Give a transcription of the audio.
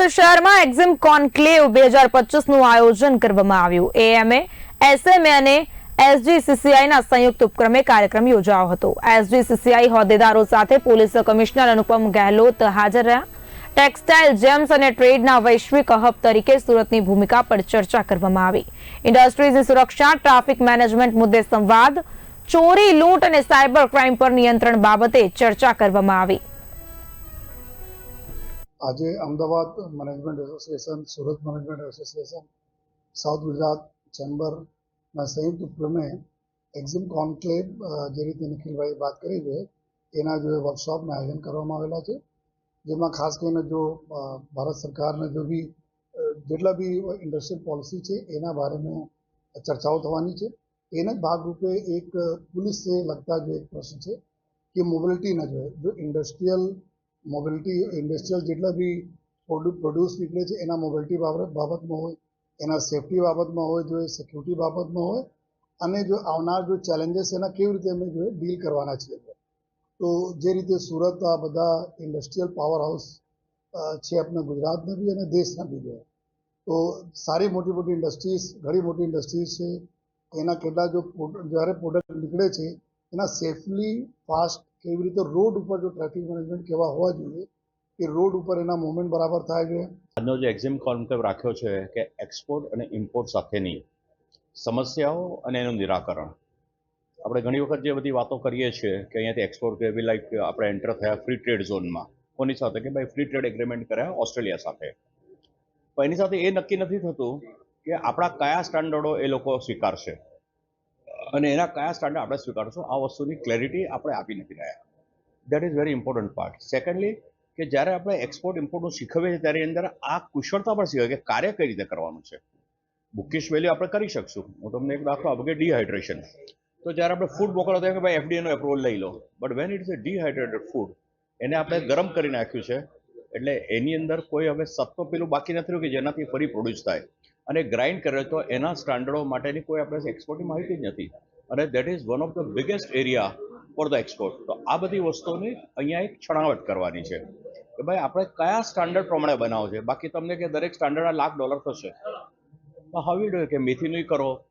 સુરત શહેરમાં એક્ઝિમ કોન્ક્લેવ બે હજાર પચીસનું આયોજન કરવામાં આવ્યું. એએમએ એસએમએ અને એસજીસીસીઆઈના સંયુક્ત ઉપક્રમે કાર્યક્રમ યોજાયો હતો. એસજીસીસીઆઈ હોદ્દેદારો સાથે પોલીસ કમિશનર અનુપમ ગેહલોત હાજર રહ્યા. ટેક્સટાઇલ જેમ્સ અને ટ્રેડના વૈશ્વિક હબ તરીકે સુરતની ભૂમિકા પર ચર્ચા કરવામાં આવી. ઇન્ડસ્ટ્રીઝની સુરક્ષા, ટ્રાફિક મેનેજમેન્ટ મુદ્દે સંવાદ, ચોરી, લૂંટ અને સાયબર ક્રાઇમ પર નિયંત્રણ બાબતે ચર્ચા કરવામાં આવી. આજે Ahmedabad management association, Surat management association, south Gujarat ચેમ્બરના સંયુક્ત ઉપક્રમે એક્ઝિમ કોન્ક્લેવ જે રીતે નિખિલભાઈ વાત કરી છે, એના જો વર્કશોપના આયોજન કરવામાં આવેલા છે. જેમાં ખાસ કરીને જો ભારત સરકારને જો બી જેટલા બી ઇન્ડસ્ટ્રીયલ પોલિસી છે, એના બારેમાં ચર્ચાઓ થવાની છે. એના ભાગરૂપે એક પોલીસને લગતા જો એક પ્રશ્ન છે કે મોબિલિટીના જો જો ઇન્ડસ્ટ્રીયલ મોબિલિટી ઇન્ડસ્ટ્રીયલ જેટલા બી પ્રોડ્યુસ નીકળે છે, એના મોબિલિટી બાબતમાં હોય, એના સેફટી બાબતમાં હોય, જો સિક્યુરિટી બાબતમાં હોય, અને જો આવનાર જો ચેલેન્જીસ એના કેવી રીતે અમે જો ડીલ કરવાના છીએ તો જે રીતે સુરત આ બધા ઇન્ડસ્ટ્રીયલ પાવર હાઉસ છે આપણા ગુજરાતના બી અને દેશના બી છે તો સારી મોટી મોટી ઇન્ડસ્ટ્રીઝ ઘણી મોટી ઇન્ડસ્ટ્રીઝ છે, એના કેટલા જો જ્યારે પ્રોડક્ટ નીકળે છે, એના સેફલી ફાસ્ટ કેવી રીતે રોડ ઉપર જો ટ્રાફિક મેનેજમેન્ટ કેવા હોવા જોઈએ કે રોડ ઉપર એના મુવમેન્ટ બરાબર થાય છે? આજનો જે એક્ઝિમ કોન્ક્લેવ રાખ્યો છે કે એક્સપોર્ટ અને ઇમ્પોર્ટ સાથેની સમસ્યાઓ અને એનું નિરાકરણ. આપણે ઘણી વખત જે બધી વાતો કરીએ છીએ કે અહીંયાથી એક્સપોર્ટ એવી લાઈક આપણે એન્ટર થયા ફ્રી ટ્રેડ ઝોનમાં કોની સાથે? કે ભાઈ ફ્રી ટ્રેડ એગ્રીમેન્ટ કર્યા ઓસ્ટ્રેલિયા સાથે. પણ એની સાથે એ નક્કી નથી થતું કે આપણા કયા સ્ટાન્ડર્ડો એ લોકો સ્વીકારશે. અને એના કયા સ્ટાન્ડર્ડ આપણે સ્વીકારશું, આ વસ્તુની ક્લેરિટી આપણે આપી નથી રહ્યા. That is very important part secondly કે જ્યારે આપણે એક્સપોર્ટ ઇમ્પોર્ટનું શીખવીએ છીએ, ત્યારે અંદર આ કુશળતા પણ શીખવે કે કાર્ય કઈ રીતે કરવાનું છે. બુકિશ વેલ્યુ આપણે કરી શકશું. હું તમને એક દાખલો આપું કે ડિહાઇડ્રેશન તો જ્યારે આપણે ફૂડ મોકલો તો કે ભાઈ એફડીએનો એપ્રુવલ લઈ લો. But when it is a dehydrated food એને આપણે ગરમ કરી નાખ્યું છે. એટલે એની અંદર કોઈ હવે સત્તો પેલું બાકી નથી રહ્યું કે જેનાથી ફરી પ્રોડ્યુસ થાય. અને ગ્રાઇન્ડ કરે તો એના સ્ટાન્ડર્ડો માટેની કોઈ આપણે એક્સપોર્ટની માહિતી જ નથી. અને that is one of the biggest area for the export તો આ બધી વસ્તુઓની અહીંયા એક છણાવટ કરવાની છે. કે ભાઈ આપણે કયા સ્ટાન્ડર્ડ પ્રમાણે બનાવો છે? બાકી તમને કે દરેક સ્ટાન્ડર્ડ લાખ ડોલર થશે. તો હવે કે મેથીનું કરો.